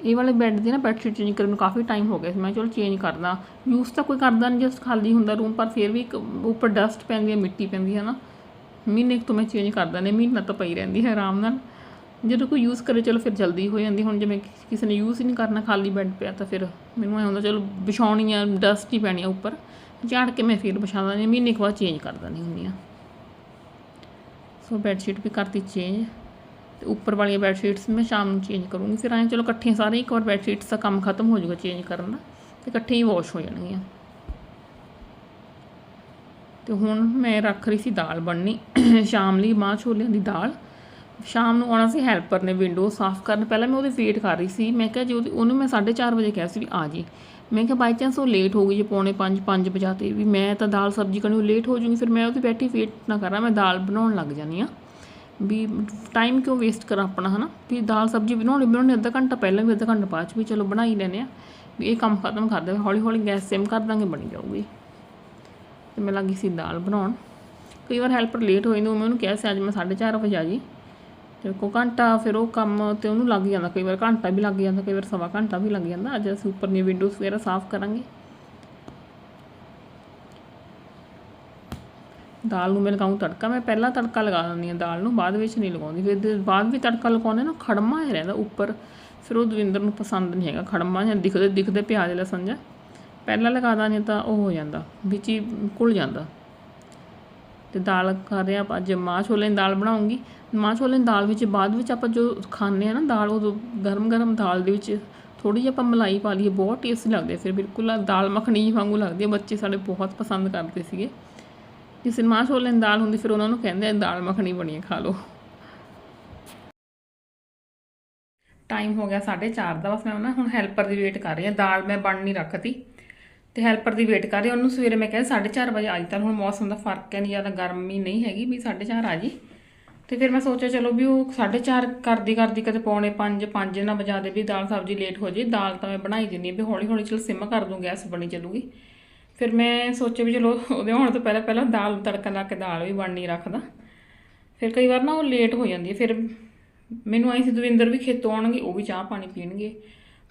ਇਹ ਵਾਲੇ ਬੈੱਡ ਦੀ ਨਾ ਬੈੱਡ ਸ਼ੀਟ ਚੇਂਜ ਕਰਨ ਨੂੰ ਕਾਫੀ ਟਾਈਮ ਹੋ ਗਿਆ ਸੀ। ਮੈਂ ਕਿਹਾ ਚਲੋ ਚੇਂਜ ਕਰਦਾ। ਯੂਜ਼ ਤਾਂ ਕੋਈ ਕਰਦਾ ਨਹੀਂ ਜਸਟ ਖਾਲੀ ਹੁੰਦਾ ਰੂਮ ਪਰ ਫਿਰ ਵੀ ਇੱਕ ਉੱਪਰ ਡਸਟ ਪੈਂਦੀ ਹੈ, ਮਿੱਟੀ ਪੈਂਦੀ ਹੈ ਨਾ। ਮਹੀਨੇ ਕੁ ਤੋਂ ਮੈਂ ਚੇਂਜ ਕਰਦਾ ਨੇ ਮਹੀਨਾ ਤਾਂ ਪਈ ਰਹਿੰਦੀ ਹੈ ਆਰਾਮ ਨਾਲ। ਜਦੋਂ ਕੋਈ ਯੂਜ਼ ਕਰੇ, ਚਲੋ ਫਿਰ ਜਲਦੀ ਹੋ ਜਾਂਦੀ। ਹੁਣ ਜਿਵੇਂ ਕਿਸੇ ਨੇ ਯੂਜ਼ ਹੀ ਨਹੀਂ ਕਰਨਾ, ਖਾਲੀ ਬੈੱਡ ਪਿਆ, ਤਾਂ ਫਿਰ ਮੈਨੂੰ ਐ ਹੁੰਦਾ, ਚਲੋ ਵਿਛਾਉਣੀ ਆ ਡਸਟ ਹੀ ਪੈਣੀ ਆ ਉੱਪਰ। ਝਾੜ ਕੇ ਮੈਂ ਫਿਰ ਵਿਛਾ ਦਿੰਦੀ ਹਾਂ ਮਹੀਨੇ ਕੁ ਬਾਅਦ ਚੇਂਜ ਕਰ ਦਿੰਦੀ ਹੁੰਦੀ ਆ ਸੋ ਬੈੱਡ ਸ਼ੀਟ ਵੀ ਕਰਤੀ ਚੇਂਜ ਤੇ ਉੱਪਰ ਵਾਲੀਆਂ ਬੈੱਡ ਸ਼ੀਟਸ ਮੈਂ ਸ਼ਾਮ ਨੂੰ ਚੇਂਜ ਕਰੂੰਗੀ। ਫਿਰ ਐਂ ਚਲੋ ਇਕੱਠੀਆਂ ਸਾਰੇ ਇੱਕ ਵਾਰ ਬੈੱਡ ਸ਼ੀਟਸ ਦਾ ਕੰਮ ਖਤਮ ਹੋ ਜਾਊਗਾ ਚੇਂਜ ਕਰਨ ਦਾ, ਤੇ ਇਕੱਠੇ ਹੀ ਵਾਸ਼ ਹੋ ਜਾਣਗੀਆਂ। ਤੇ ਹੁਣ ਮੈਂ ਰੱਖ ਰਹੀ ਸੀ ਦਾਲ ਬਣਨੀ। ਸ਼ਾਮ ਲਈ ਮਾਂ ਛੋਲਿਆਂ ਦੀ ਦਾਲ। ਸ਼ਾਮ ਨੂੰ ਆਉਣਾ ਸੀ ਹੈਲਪਰ ਨੇ ਵਿੰਡੋ ਸਾਫ਼ ਕਰਨ, ਪਹਿਲਾਂ ਮੈਂ ਉਹਦੀ ਵੇਟ ਕਰ ਰਹੀ ਸੀ। ਮੈਂ ਕਿਹਾ ਜੇ ਉਹਦੀ, ਉਹਨੂੰ ਮੈਂ 4:30 ਵਜੇ ਕਿਹਾ ਸੀ ਵੀ ਆ ਜੀ। ਮੈਂ ਕਿਹਾ ਬਾਈ ਚਾਂਸ ਉਹ ਲੇਟ ਹੋ ਗਈ ਜੇ ਪੌਣੇ 5 5 ਵਜਾਤੇ ਵੀ ਮੈਂ ਤਾਂ ਦਾਲ ਸਬਜ਼ੀ ਕਰਨੀ ਲੇਟ ਹੋ ਜੂਗੀ, ਫਿਰ ਮੈਂ ਉਹਦੀ ਬੈਠੀ ਵੇਟ ਨਾ ਕਰਾਂ ਮੈਂ ਦਾਲ ਬਣਾਉਣ ਲੱਗ ਜਾਨੀ ਆ ਵੀ ਟਾਈਮ ਕਿਉਂ ਵੇਸਟ ਕਰਾਂ ਆਪਣਾ, ਹਨਾ? ਵੀ ਦਾਲ ਸਬਜ਼ੀ ਬਣਾਉਣੀ ਬਣਾਉਣੀ ਅੱਧਾ ਘੰਟਾ ਪਹਿਲਾਂ ਵੀ ਅੱਧਾ ਘੰਟਾ ਬਾਅਦ 'ਚ ਵੀ ਚਲੋ ਬਣਾ ਹੀ। ਲੈਨੇ ਆ ਵੀ ਇਹ ਕੰਮ ਖਤਮ ਕਰ ਦੇਵੇ ਹੌਲੀ ਹੌਲੀ ਗੈਸ ਸਿਮ ਕਰ ਦਾਂਗੇ, ਬਣੀ ਜਾਊਗੀ। ਤੇ ਮੈਂ ਲੱਗੀ ਸੀ ਦਾਲ ਬਣਾਉਣ। ਕਈ ਵਾਰ ਹੈਲਪਰ ਲੇਟ ਹੋ ਜਾਂਦੀ, ਉਹ ਮੈਂ ਉਹਨੂੰ ਕਿਹਾ ਸੀ, ਅੱਜ ਮੈਂ 4:30 ਵਜੇ ਆ ਜੀ। ਤੇ ਕੋ ਘੰਟਾ ਫਿਰ ਉਹ ਕੰਮ ਤੇ ਉਹਨੂੰ ਲੱਗ ਜਾਂਦਾ, ਕਈ ਵਾਰ ਘੰਟਾ ਵੀ ਲੱਗ ਜਾਂਦਾ, ਕਈ ਵਾਰ ਸਵਾ ਘੰਟਾ ਵੀ ਲੱਗ ਜਾਂਦਾ। ਅੱਜ ਅਸੀਂ ਉੱਪਰ ਦੀਆਂ ਵਿੰਡੋਜ਼ ਵਗੈਰਾ ਸਾਫ਼ ਕਰਾਂਗੇ। ਦਾਲ ਨੂੰ ਮੈਂ ਲਗਾਉਂ ਤੜਕਾ। ਮੈਂ ਪਹਿਲਾਂ ਤੜਕਾ ਲਗਾ ਦਿੰਦੀ ਹਾਂ ਦਾਲ ਨੂੰ, ਬਾਅਦ ਵਿੱਚ ਨਹੀਂ ਲਗਾਉਂਦੀ। ਫਿਰ ਬਾਅਦ ਵੀ ਤੜਕਾ ਲਗਾਉਂਦੇ ਨਾ, ਖੜਮਾ ਹੀ ਰਹਿੰਦਾ ਉੱਪਰ। ਫਿਰ ਉਹ ਦਵਿੰਦਰ ਨੂੰ ਪਸੰਦ ਨਹੀਂ ਹੈਗਾ, ਖੜਮਾ ਜਾਂ ਦਿਖਦੇ ਦਿਖਦੇ ਪਿਆਜ਼ ਲਸਣ ਜਾਂ ਪਹਿਲਾਂ ਲਗਾ ਦਾਂ ਤਾਂ ਉਹ ਹੋ ਜਾਂਦਾ, ਵਿੱਚ ਹੀ ਘੁਲ ਜਾਂਦਾ। ਤੇ ਦਾਲ ਕਰ ਰਹੇ ਆਪਾਂ। ਅੱਜ ਮਾਂ ਛੋਲੇ ਦੀ ਦਾਲ ਬਣਾਉਂਗੀ। ਮਾਂ ਛੋਲੇ ਦੀ ਦਾਲ ਵਿੱਚ ਬਾਅਦ ਵਿੱਚ ਆਪਾਂ ਜੋ ਖਾਂਦੇ ਆ ਨਾ ਦਾਲ ਉਹ ਗਰਮ ਗਰਮ ਦਾਲ ਦੇ ਵਿੱਚ ਥੋੜੀ ਜਿਹੀ ਆਪਾਂ ਮਲਾਈ ਪਾ ਲਈਏ, ਬਹੁਤ ਟੇਸਟੀ ਲੱਗਦੇ ਫਿਰ। ਬਿਲਕੁਲ ਦਾਲ ਮੱਖਣੀ ਜਿਹੀ ਵਾਂਗੂ ਲੱਗਦੀ ਹੈ ਬੱਚੇ ਸਾਡੇ ਬਹੁਤ ਪਸੰਦ ਕਰਦੇ ਸੀਗੇ। ਜਿਸ ਦਿਨ ਮਾਂ ਛੋਲੇ ਦੀ ਦਾਲ ਹੁੰਦੀ, ਫਿਰ ਉਹਨਾਂ ਨੂੰ ਕਹਿੰਦੇ ਆ, ਦਾਲ ਮੱਖਣੀ ਬਣੀ ਹੈ ਖਾ ਲਓ। ਟਾਈਮ ਹੋ ਗਿਆ 4:30 ਦਾ, ਬਸ ਮੈਂ ਨਾ ਹੁਣ ਹੈਲਪਰ ਦੀ ਵੇਟ ਕਰ ਰਹੀ ਹਾਂ। ਦਾਲ ਮੈਂ ਬਣ ਨਹੀਂ ਰੱਖਤੀ ਤੇ ਹੈਲਪਰ ਦੀ ਵੇਟ ਕਰ ਰਹੀ ਉਹਨੂੰ ਸਵੇਰੇ ਮੈਂ ਕਿਹਾ 4:30 ਵਜੇ ਆ ਜੀ ਤਾਂ ਹੁਣ ਮੌਸਮ ਦਾ ਫ਼ਰਕ ਹੈ ਨਹੀਂ ਜ਼ਿਆਦਾ ਗਰਮੀ ਨਹੀਂ ਹੈਗੀ ਵੀ 4:30 ਆ ਜੀ। ਤੇ ਫਿਰ ਮੈਂ ਸੋਚਿਆ ਚਲੋ ਵੀ ਉਹ 4:30 ਕਰਦੀ ਕਰਦੀ ਕਦੇ ਪੌਣੇ 5 5 ਨਾ ਵਜਾ ਦੇ ਵੀ ਦਾਲ ਸਬਜ਼ੀ ਲੇਟ ਹੋ ਜੇ, ਦਾਲ ਤਾਂ ਮੈਂ ਬਣਾਈ ਦਿੰਨੀ ਵੀ ਹੌਲੀ ਹੌਲੀ ਚਲ ਸਿਮ ਕਰ ਦੂੰ, ਗੈਸ ਬਣੀ ਚੱਲੂਗੀ। ਫਿਰ ਮੈਂ ਸੋਚਿਆ ਵੀ ਚਲੋ ਉਹਦੇ ਆਉਣ ਤੋਂ ਪਹਿਲਾਂ ਪਹਿਲਾਂ ਦਾਲ ਨੂੰ ਤੜਕਾ ਲਾ ਕੇ ਦਾਲ ਵੀ ਬਣਨੀ ਰੱਖਦਾ। ਫਿਰ ਕਈ ਵਾਰ ਨਾ ਉਹ ਲੇਟ ਹੋ ਜਾਂਦੀ ਹੈ। ਫਿਰ ਮੈਨੂੰ ਆਈ ਸੀ ਦਵਿੰਦਰ ਵੀ ਖੇਤੋਂ ਆਉਣਗੇ, ਉਹ ਵੀ ਚਾਹ ਪਾਣੀ ਪੀਣਗੇ।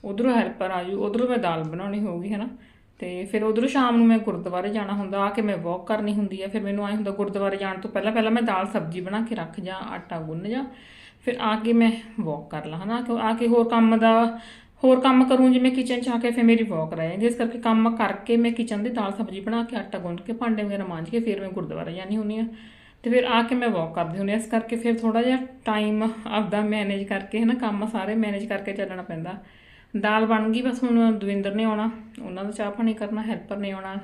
ਉਧਰੋਂ ਹੈਲਪਰ ਆ ਜੂ, ਉਧਰੋਂ ਮੈਂ ਦਾਲ ਬਣਾਉਣੀ ਹੋਊਗੀ, ਹਨਾ? ਤੇ ਫਿਰ ਉਧਰੋਂ ਸ਼ਾਮ ਨੂੰ ਮੈਂ ਗੁਰਦੁਆਰੇ ਜਾਣਾ ਹੁੰਦਾ, ਆ ਕੇ ਮੈਂ ਵਾਕ ਕਰਨੀ ਹੁੰਦੀ ਹੈ ਫਿਰ ਮੈਨੂੰ ਆਏ ਹੁੰਦਾ ਗੁਰਦੁਆਰੇ ਜਾਣ ਤੋਂ ਪਹਿਲਾਂ ਪਹਿਲਾਂ ਮੈਂ ਦਾਲ ਸਬਜ਼ੀ ਬਣਾ ਕੇ ਰੱਖ ਜਾਂ ਆਟਾ ਗੁੰਨ ਜਾਂ, ਫਿਰ ਆ ਕੇ ਮੈਂ ਵਾਕ ਕਰ ਲਾਂ, ਹਨਾ? ਕਿ ਆ ਕੇ ਹੋਰ ਕੰਮ ਦਾ, ਹੋਰ ਕੰਮ ਕਰੂੰ ਜਿਵੇਂ ਕਿਚਨ 'ਚ ਆ ਕੇ ਫਿਰ ਮੇਰੀ ਵਾਕ ਰਹਿ ਜਾਂਦੀ ਇਸ ਕਰਕੇ ਕੰਮ ਕਰਕੇ ਮੈਂ ਕਿਚਨ ਦੀ ਦਾਲ ਸਬਜ਼ੀ ਬਣਾ ਕੇ, ਆਟਾ ਗੁੰਨ ਕੇ, ਭਾਂਡੇ ਵਗੈਰਾ ਮਾਂਜ ਕੇ ਫਿਰ ਮੈਂ ਗੁਰਦੁਆਰੇ ਜਾਣੀ ਹੁੰਦੀ ਆ। ਤੇ ਫਿਰ ਆ ਕੇ ਮੈਂ ਵਾਕ ਕਰਦੀ ਹੁੰਦੀ ਹਾਂ ਇਸ ਕਰਕੇ ਫਿਰ ਥੋੜਾ ਜਿਹਾ ਟਾਈਮ ਆਪਦਾ ਮੈਨੇਜ ਕਰਕੇ, ਹਨਾ? ਕੰਮ ਸਾਰੇ ਮੈਨੇਜ ਕਰਕੇ ਚੱਲਣਾ ਪੈਂਦਾ। ਦਾਲ ਬਣ ਗਈ, ਬਸ ਹੁਣ ਦਵਿੰਦਰ ਨੇ ਆਉਣਾ। ਉਹਨਾਂ ਦਾ ਚਾਹ ਪਾਣੀ ਕਰਨਾ, ਹੈਲਪਰ ਨੇ ਆਉਣਾ।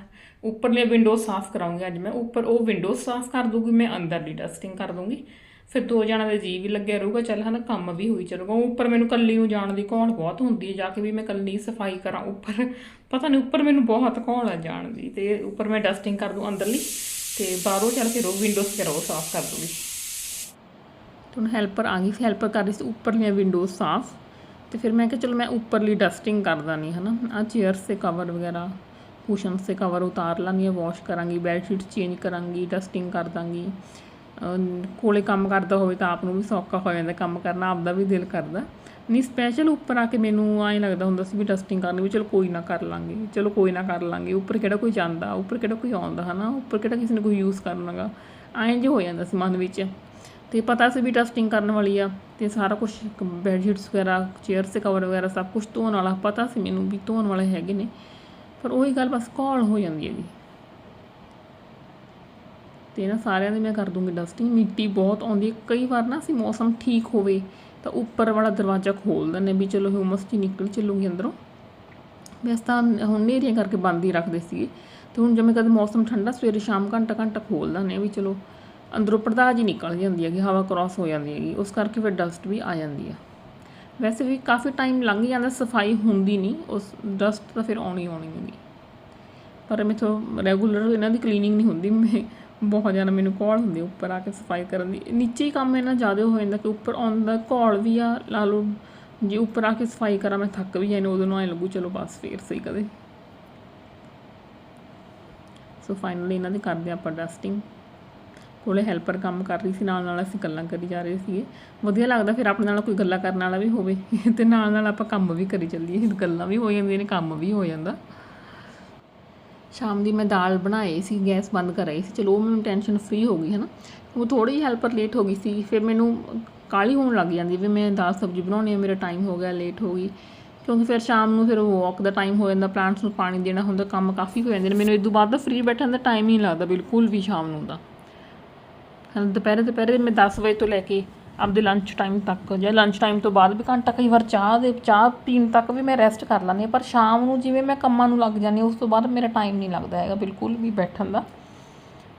ਉੱਪਰਲੇ ਵਿੰਡੋ ਸਾਫ਼ ਕਰਾਉਂਗੀ ਅੱਜ ਮੈਂ। ਉੱਪਰ ਉਹ ਵਿੰਡੋ ਸਾਫ਼ ਕਰ ਦੂੰਗੀ ਮੈਂ ਅੰਦਰਲੀ ਡਸਟਿੰਗ ਕਰ ਦੂੰਗੀ ਫਿਰ ਦੋ ਜਣਾਂ ਦਾ ਜੀ ਵੀ ਲੱਗਿਆ ਰਹੂਗਾ, ਚੱਲ ਹਨਾ ਕੰਮ ਵੀ ਹੋਈ ਚੱਲੂਗਾ। ਉੱਪਰ ਮੈਨੂੰ ਕੱਲੀ ਨੂੰ ਜਾਣ ਦੀ ਘੋਲ ਬਹੁਤ ਹੁੰਦੀ ਹੈ, ਜਾ ਕੇ ਵੀ ਮੈਂ ਕੱਲੀ ਸਫ਼ਾਈ ਕਰਾਂ ਉੱਪਰ। ਪਤਾ ਨਹੀਂ ਉੱਪਰ ਮੈਨੂੰ ਬਹੁਤ ਘੋਲ ਆ ਜਾਣ ਦੀ ਤੇ ਉੱਪਰ ਮੈਂ ਡਸਟਿੰਗ ਕਰ ਦੂੰ ਅੰਦਰਲੀ ਤੇ ਬਾਹਰੋਂ ਚੱਲ ਫਿਰ ਉਹ ਵਿੰਡੋਜ਼ ਫਿਰ ਉਹ ਸਾਫ਼ ਕਰ ਦੂੰਗੀ ਤੁਹਾਨੂੰ ਹੈਲਪਰ ਆ ਗਈ ਸੀ ਹੈਲਪਰ ਕਰ ਰਹੀ ਸੀ, ਉੱਪਰਲੀਆਂ ਵਿੰਡੋਜ਼ ਸਾਫ਼। ਤੇ ਫਿਰ ਮੈਂ ਕਿਹਾ ਚਲੋ ਮੈਂ ਉੱਪਰਲੀ ਡਸਟਿੰਗ ਕਰ ਦਾਨੀ ਹਨਾ। ਆ ਚੇਅਰਸ ਤੇ ਕਵਰ ਵਗੈਰਾ ਕੁਸ਼ਨਸ ਤੇ ਕਵਰ ਉਤਾਰ ਲਾਂਗੀ ਵਾਸ਼ ਕਰਾਂਗੀ ਬੈੱਡ ਸ਼ੀਟਸ ਚੇਂਜ ਕਰਾਂਗੀ ਡਸਟਿੰਗ ਕਰ ਦਾਂਗੀ। ਕੋਲੇ ਕੰਮ ਕਰਦਾ ਹੋਵੇ ਤਾਂ ਆਪ ਨੂੰ ਵੀ ਸੌਖਾ ਹੋ ਜਾਂਦਾ ਕੰਮ ਕਰਨਾ, ਆਪ ਦਾ ਵੀ ਦਿਲ ਕਰਦਾ। ਨਹੀਂ ਸਪੈਸ਼ਲ ਉੱਪਰ ਆ ਕੇ ਮੈਨੂੰ ਐਂ ਲੱਗਦਾ ਹੁੰਦਾ ਸੀ ਵੀ ਡਸਟਿੰਗ ਕਰਨੀ ਵੀ ਚਲੋ ਕੋਈ ਨਾ ਕਰ ਲਾਂਗੇ, ਚਲੋ ਕੋਈ ਨਾ ਕਰ ਲਾਂਗੇ, ਉੱਪਰ ਕਿਹੜਾ ਕੋਈ ਜਾਂਦਾ, ਉੱਪਰ ਕਿਹੜਾ ਕੋਈ ਆਉਂਦਾ, ਹਨਾ। ਉੱਪਰ ਕਿਹੜਾ ਕਿਸੇ ਨੇ ਕੋਈ ਯੂਜ਼ ਕਰਨਾਗਾ ਐਂ ਜੇ ਹੋ ਜਾਂਦਾ ਸੀ ਮਨ ਵਿੱਚ। ਤੇ ਪਤਾ ਸੀ ਵੀ ਡਸਟਿੰਗ ਕਰਨ ਵਾਲੀ ਆ ਤੇ ਸਾਰਾ ਕੁਝ ਬੈੱਡ ਸ਼ੀਟਸ ਵਗੈਰਾ ਚੇਅਰਸ ਤੇ ਕਵਰ ਵਗੈਰਾ ਸਭ ਕੁਝ ਧੋਣ ਵਾਲਾ, ਪਤਾ ਸੀ ਮੈਨੂੰ ਵੀ ਧੋਣ ਵਾਲੇ ਹੈਗੇ ਨੇ। ਪਰ ਉਹੀ ਗੱਲ ਬਸ ਕਾਲ ਹੋ ਜਾਂਦੀ ਹੈ ਜੀ ਤੇ ਨਾ ਸਾਰਿਆਂ ਦੀ ਮੈਂ ਕਰ ਦੂੰਗੀ ਡਸਟਿੰਗ ਮਿੱਟੀ ਬਹੁਤ ਆਉਂਦੀ ਹੈ। ਕਈ ਵਾਰ ਨਾ ਅਸੀਂ ਮੌਸਮ ਠੀਕ ਹੋਵੇ ਤਾਂ ਉੱਪਰ ਵਾਲਾ ਦਰਵਾਜ਼ਾ ਖੋਲ ਦਿੰਦੇ ਵੀ ਚਲੋ ਹਿਊਮਸ ਜੀ ਨਿਕਲ ਚੱਲੂਗੀ ਅੰਦਰੋਂ। ਵੈਸੇ ਤਾਂ ਹੁਣ ਨੇਰੀਆਂ ਕਰਕੇ ਬੰਦ ਹੀ ਰੱਖਦੇ ਸੀਗੇ। ਤੇ ਹੁਣ ਜਿਵੇਂ ਕਦੇ ਮੌਸਮ ਠੰਡਾ, ਸਵੇਰੇ ਸ਼ਾਮ ਘੰਟਾ ਘੰਟਾ ਖੋਲ ਦਿੰਦੇ ਆ ਵੀ ਚਲੋ ਅੰਦਰੋਂ ਪਰਦਾਜ ਹੀ ਨਿਕਲ ਜਾਂਦੀ ਹੈਗੀ, ਹਵਾ ਕ੍ਰਾਸ ਹੋ ਜਾਂਦੀ ਹੈਗੀ, ਉਸ ਕਰਕੇ ਫਿਰ ਡਸਟ ਵੀ ਆ ਜਾਂਦੀ ਆ। ਵੈਸੇ ਵੀ ਕਾਫੀ ਟਾਈਮ ਲੰਘ ਜਾਂਦਾ, ਸਫ਼ਾਈ ਹੁੰਦੀ ਨਹੀਂ, ਉਸ ਡਸਟ ਤਾਂ ਫਿਰ ਆਉਣੀ ਆਉਣੀ ਹੈਗੀ ਪਰ ਮੈਥੋਂ ਰੈਗੂਲਰ ਇਹਨਾਂ ਦੀ ਕਲੀਨਿੰਗ ਨਹੀਂ ਹੁੰਦੀ, ਮੈਂ ਬਹੁਤ ਜ਼ਿਆਦਾ ਮੈਨੂੰ ਕਾਲ ਹੁੰਦੀ ਉੱਪਰ ਆ ਕੇ ਸਫ਼ਾਈ ਕਰਨ ਦੀ। ਨੀਚੇ ਹੀ ਕੰਮ ਇਹਨਾਂ ਜ਼ਿਆਦਾ ਹੋ ਜਾਂਦਾ ਕਿ ਉੱਪਰ ਆਉਣ ਦਾ ਕਾਲ ਵੀ ਆ, ਲਾ ਲਓ, ਜੇ ਉੱਪਰ ਆ ਕੇ ਸਫ਼ਾਈ ਕਰਾਂ, ਮੈਂ ਥੱਕ ਵੀ ਜਾਣੀ ਉਦੋਂ ਨੂੰ ਐਂ ਲੱਗੂ, ਚਲੋ ਬਸ ਫੇਰ ਸਹੀ ਕਦੇ। ਸੋ ਫਾਈਨਲੀ ਇਹਨਾਂ ਦੀ ਕਰਦੇ ਆਪਾਂ ਡਸਟਿੰਗ ਕੋਲੇ ਹੈਲਪਰ ਕੰਮ ਕਰ ਰਹੀ ਸੀ ਨਾਲ ਨਾਲ ਅਸੀਂ ਗੱਲਾਂ ਕਰੀ ਜਾ ਰਹੇ ਸੀਗੇ। ਵਧੀਆ ਲੱਗਦਾ ਫਿਰ ਆਪਣੇ ਨਾਲ ਕੋਈ ਗੱਲਾਂ ਕਰਨ ਵਾਲਾ ਵੀ ਹੋਵੇ, ਤੇ ਨਾਲ ਨਾਲ ਆਪਾਂ ਕੰਮ ਵੀ ਕਰੀ ਚੱਲੀਏ। ਗੱਲਾਂ ਵੀ ਹੋ ਜਾਂਦੀਆਂ ਨੇ, ਕੰਮ ਵੀ ਹੋ ਜਾਂਦਾ। ਸ਼ਾਮ ਦੀ ਮੈਂ ਦਾਲ ਬਣਾਈ ਸੀ, ਗੈਸ ਬੰਦ ਕਰਾਈ ਸੀ। ਚਲੋ, ਉਹ ਮੈਨੂੰ ਟੈਨਸ਼ਨ ਫ੍ਰੀ ਹੋ ਗਈ ਹੈ ਨਾ ਉਹ ਥੋੜੀ ਹੈਲਪਰ ਲੇਟ ਹੋ ਗਈ ਸੀ। ਫਿਰ ਮੈਨੂੰ ਕਾਲੀ ਹੋਣ ਲੱਗ ਜਾਂਦੀ ਵੀ ਮੈਂ ਦਾਲ ਸਬਜ਼ੀ ਬਣਾਉਣੀ ਹੈ, ਮੇਰਾ ਟਾਈਮ ਹੋ ਗਿਆ ਲੇਟ ਹੋ ਗਈ। ਕਿਉਂਕਿ ਫਿਰ ਸ਼ਾਮ ਨੂੰ ਫਿਰ ਵਾਕ ਦਾ ਟਾਈਮ ਹੋ ਜਾਂਦਾ ਪਲਾਂਟਸ ਨੂੰ ਪਾਣੀ ਦੇਣਾ ਹੁੰਦਾ, ਕੰਮ ਕਾਫੀ ਹੋ ਜਾਂਦੇ ਨੇ। ਮੈਨੂੰ ਇਦੋਂ ਬਾਅਦ ਤਾਂ ਫ੍ਰੀ ਬੈਠਣ ਦਾ ਟਾਈਮ ਹੀ ਨਹੀਂ ਲੱਗਦਾ, ਬਿਲਕੁਲ ਵੀ ਸ਼ਾਮ ਨੂੰ ਦਾ ਦੁਪਹਿਰੇ ਦੁਪਹਿਰੇ ਮੈਂ 10 ਵਜੇ ਤੋਂ ਲੈ ਕੇ ਆਪਦੇ ਲੰਚ ਟਾਈਮ ਤੱਕ, ਜਾਂ ਲੰਚ ਟਾਈਮ ਤੋਂ ਬਾਅਦ ਵੀ ਘੰਟਾ ਕਈ ਵਾਰ ਚਾਹ ਦੇ, ਚਾਹ ਪੀਣ ਤੱਕ ਵੀ ਮੈਂ ਰੈਸਟ ਕਰ ਲੈਂਦੀ ਹਾਂ, ਪਰ ਸ਼ਾਮ ਨੂੰ ਜਿਵੇਂ ਮੈਂ ਕੰਮਾਂ ਨੂੰ ਲੱਗ ਜਾਂਦੀ ਹਾਂ, ਉਸ ਤੋਂ ਬਾਅਦ ਮੇਰਾ ਟਾਈਮ ਨਹੀਂ ਲੱਗਦਾ ਹੈਗਾ ਬਿਲਕੁਲ ਵੀ ਬੈਠਣ ਦਾ।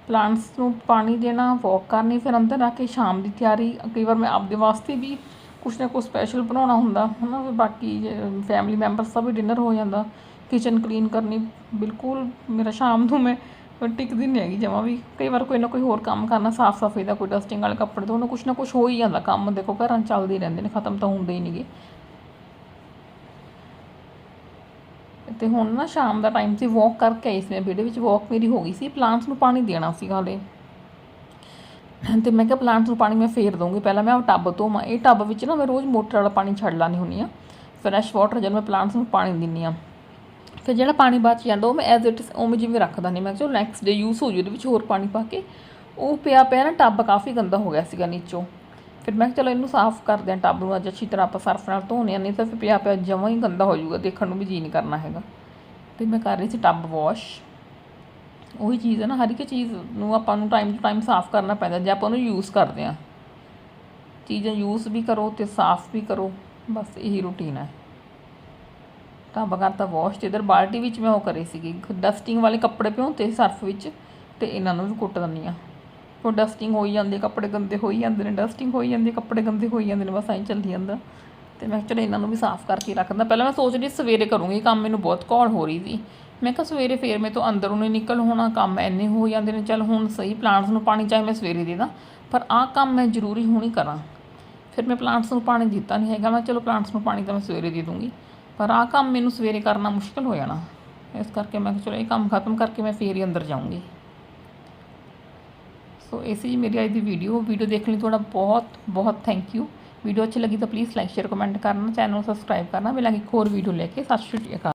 ਪਲਾਂਟਸ ਨੂੰ ਪਾਣੀ ਦੇਣਾ ਵਾਕ ਕਰਨੀ, ਫਿਰ ਅੰਦਰ ਆ ਕੇ ਸ਼ਾਮ ਦੀ ਤਿਆਰੀ, ਕਈ ਵਾਰ ਮੈਂ ਆਪਦੇ ਵਾਸਤੇ ਵੀ ਕੁਛ ਨਾ ਕੁਛ ਸਪੈਸ਼ਲ ਬਣਾਉਣਾ ਹੁੰਦਾ, ਹਨਾ ਫਿਰ ਬਾਕੀ ਫੈਮਿਲੀ ਮੈਂਬਰਸ ਦਾ ਵੀ ਡਿਨਰ ਹੋ ਜਾਂਦਾ ਕਿਚਨ ਕਲੀਨ ਕਰਨੀ, ਬਿਲਕੁਲ ਮੇਰਾ ਸ਼ਾਮ ਨੂੰ ਮੈਂ ਟਿਕਦੀ ਨਹੀਂ ਹੈਗੀ ਜਮਾਂ ਵੀ। ਕਈ ਵਾਰ ਕੋਈ ਨਾ ਕੋਈ ਹੋਰ ਕੰਮ ਕਰਨਾ ਸਾਫ਼ ਸਫ਼ਾਈ ਦਾ ਕੋਈ ਡਸਟਿੰਗ ਵਾਲੇ ਕੱਪੜੇ ਧੋਣੇ, ਕੁਛ ਨਾ ਕੁਛ ਹੋ ਹੀ ਜਾਂਦਾ ਕੰਮ, ਦੇਖੋ ਘਰਾਂ ਚੱਲਦੇ ਹੀ ਰਹਿੰਦੇ ਨੇ, ਖਤਮ ਤਾਂ ਹੁੰਦੇ ਹੀ ਨਹੀਂਗੇ ਤੇ ਹੁਣ ਨਾ ਸ਼ਾਮ ਦਾ ਟਾਈਮ ਸੀ ਵਾਕ ਕਰਕੇ ਆਈ ਸੀ ਮੈਂ ਵਿਹੜੇ ਵਿੱਚ ਵਾਕ ਮੇਰੀ ਹੋ ਗਈ ਸੀ ਪਲਾਂਟਸ ਨੂੰ ਪਾਣੀ ਦੇਣਾ ਸੀ ਹਾਲੇ। ਤੇ ਮੈਂ ਕਿਹਾ ਪਲਾਂਟਸ ਨੂੰ ਪਾਣੀ ਮੈਂ ਫੇਰ ਦਊਂਗੀ, ਪਹਿਲਾਂ ਮੈਂ ਉਹ ਟੱਬ ਧੋਵਾਂ ਇਹ ਟੱਬ ਵਿੱਚ ਨਾ ਮੈਂ ਰੋਜ਼ ਮੋਟਰ ਵਾਲਾ ਪਾਣੀ ਛੱਡ ਲਾਣੀ ਹੁੰਦੀ ਆ ਫਰੈਸ਼ ਵਾਟਰ ਜਦ ਮੈਂ ਪਲਾਂਟਸ ਨੂੰ ਪਾਣੀ ਦਿੰਨੀ ਆ ਫਿਰ ਜਿਹੜਾ ਪਾਣੀ ਬਚ ਜਾਂਦਾ, ਉਹ ਮੈਂ ਐਜ਼ ਇਟ ਉਵੇਂ ਜਿਵੇਂ ਰੱਖਦਾ ਨਹੀਂ ਮੈਂ ਕਿਹਾ ਨੈਕਸਟ ਡੇ ਯੂਜ਼ ਹੋ ਜੂ ਉਹਦੇ ਵਿੱਚ ਹੋਰ ਪਾਣੀ ਪਾ ਕੇ। ਉਹ ਪਿਆ ਪਿਆ ਨਾ, ਟੱਬ ਕਾਫੀ ਗੰਦਾ ਹੋ ਗਿਆ ਸੀਗਾ ਨੀਚੋਂ। ਫਿਰ ਮੈਂ ਕਿਹਾ ਚਲੋ ਇਹਨੂੰ ਸਾਫ਼ ਕਰਦੇ ਹਾਂ ਟੱਬ ਨੂੰ, ਅੱਜ ਅੱਛੀ ਤਰ੍ਹਾਂ ਆਪਾਂ ਸਰਫ ਨਾਲ ਧੋਨੇ ਆ, ਨਹੀਂ ਤਾਂ ਫਿਰ ਪਿਆ ਪਿਆ ਜਮਾਂ ਹੀ ਗੰਦਾ ਹੋ ਜਾਊਗਾ, ਦੇਖਣ ਨੂੰ ਵੀ ਜੀ ਨਹੀਂ ਕਰਨਾ ਹੈਗਾ। ਤੇ ਮੈਂ ਕਰ ਰਹੀ ਸੀ ਟੱਬ ਵਾਸ਼ ਉਹੀ ਚੀਜ਼ ਹੈ ਨਾ, ਹਰ ਇੱਕ ਚੀਜ਼ ਨੂੰ ਆਪਾਂ ਨੂੰ ਟਾਈਮ ਟੂ ਟਾਈਮ ਸਾਫ਼ ਕਰਨਾ ਪੈਂਦਾ, ਜੇ ਆਪਾਂ ਉਹਨੂੰ ਯੂਜ਼ ਕਰਦੇ ਆ। ਚੀਜ਼ਾਂ ਯੂਜ਼ ਵੀ ਕਰੋ ਤੇ ਸਾਫ਼ ਵੀ ਕਰੋ, ਬਸ ਇਹੀ ਰੂਟੀਨ ਹੈ ਟੱਬ ਕਰਤਾ ਵਾਸ਼ ਤੇ ਇਧਰ ਬਾਲਟੀ ਵਿੱਚ ਮੈਂ ਉਹ ਕਰੀ ਸੀਗੀ ਡਸਟਿੰਗ ਵਾਲੇ ਕੱਪੜੇ ਭਿਉਂਤੇ ਸਰਫ ਵਿੱਚ ਤੇ ਇਹਨਾਂ ਨੂੰ ਵੀ ਕੁੱਟ ਦਿੰਦੀ ਆ ਉਹ ਡਸਟਿੰਗ ਹੋਈ ਜਾਂਦੀ ਹੈ, ਕੱਪੜੇ ਗੰਦੇ ਹੋਈ ਜਾਂਦੇ ਨੇ ਡਸਟਿੰਗ ਹੋਈ ਜਾਂਦੀ ਹੈ, ਕੱਪੜੇ ਗੰਦੇ ਹੋਈ ਜਾਂਦੇ ਨੇ, ਬਸ ਐਂ ਚੱਲੀ ਜਾਂਦਾ। ਤੇ ਮੈਂ ਕਿਹਾ ਚਲੋ ਇਹਨਾਂ ਨੂੰ ਵੀ ਸਾਫ਼ ਕਰਕੇ ਰੱਖਦਾ। ਪਹਿਲਾਂ ਮੈਂ ਸੋਚ ਰਹੀ ਸਵੇਰੇ ਕਰੂੰਗੀ ਕੰਮ, ਮੈਨੂੰ ਬਹੁਤ ਘੋਲ ਹੋ ਰਹੀ ਸੀ। ਮੈਂ ਕਿਹਾ ਸਵੇਰੇ ਫੇਰ ਮੈਂ ਤੋਂ ਅੰਦਰੋਂ ਨਹੀਂ ਨਿਕਲ ਹੋਣਾ, ਕੰਮ ਐਨੇ ਹੋ ਜਾਂਦੇ ਨੇ, ਚਲ ਹੁਣ ਸਹੀ ਪਲਾਂਟਸ ਨੂੰ ਪਾਣੀ ਚਾਹੇ ਮੈਂ ਸਵੇਰੇ ਦੇ ਦਾਂ, ਪਰ ਆਹ ਕੰਮ ਮੈਂ ਜ਼ਰੂਰੀ ਹੁਣ ਕਰਾਂ। ਫਿਰ ਮੈਂ ਪਲਾਂਟਸ ਨੂੰ ਪਾਣੀ ਦਿੱਤਾ ਨਹੀਂ ਹੈਗਾ, ਮੈਂ ਚਲੋ ਪਲਾਂਟਸ ਨੂੰ ਪਾਣੀ ਤਾਂ ਮੈਂ ਸਵੇਰੇ ਦੇ ਦੂੰਗੀ। ਪਰ ਆਹ ਕੰਮ ਮੈਨੂੰ ਸਵੇਰੇ ਕਰਨਾ ਮੁਸ਼ਕਲ ਹੋ ਜਾਣਾ। ਇਸ ਕਰਕੇ ਮੈਂ ਕਿਹਾ ਚਲੋ ਇਹ ਕੰਮ ਖਤਮ ਕਰਕੇ ਮੈਂ ਫੇਰ ਹੀ ਅੰਦਰ ਜਾਊਂਗੀ। ਸੋ ਇਹ ਸੀ ਜੀ ਮੇਰੀ ਅੱਜ ਦੀ ਵੀਡੀਓ ਵੀਡੀਓ ਦੇਖਣ ਲਈ ਤੁਹਾਡਾ ਬਹੁਤ ਬਹੁਤ ਥੈਂਕ ਯੂ ਵੀਡੀਓ ਅੱਛੀ ਲੱਗੀ ਤਾਂ ਪਲੀਜ਼ ਲਾਈਕ ਸ਼ੇਅਰ ਕਮੈਂਟ ਕਰਨਾ। ਚੈਨਲ ਨੂੰ ਸਬਸਕ੍ਰਾਈਬ ਕਰਨਾ। ਮਿਲਾਂਗੇ ਇੱਕ ਹੋਰ ਵੀਡੀਓ ਲੈ ਕੇ। ਸਤਿ ਸ਼੍ਰੀ ਅਕਾਲ।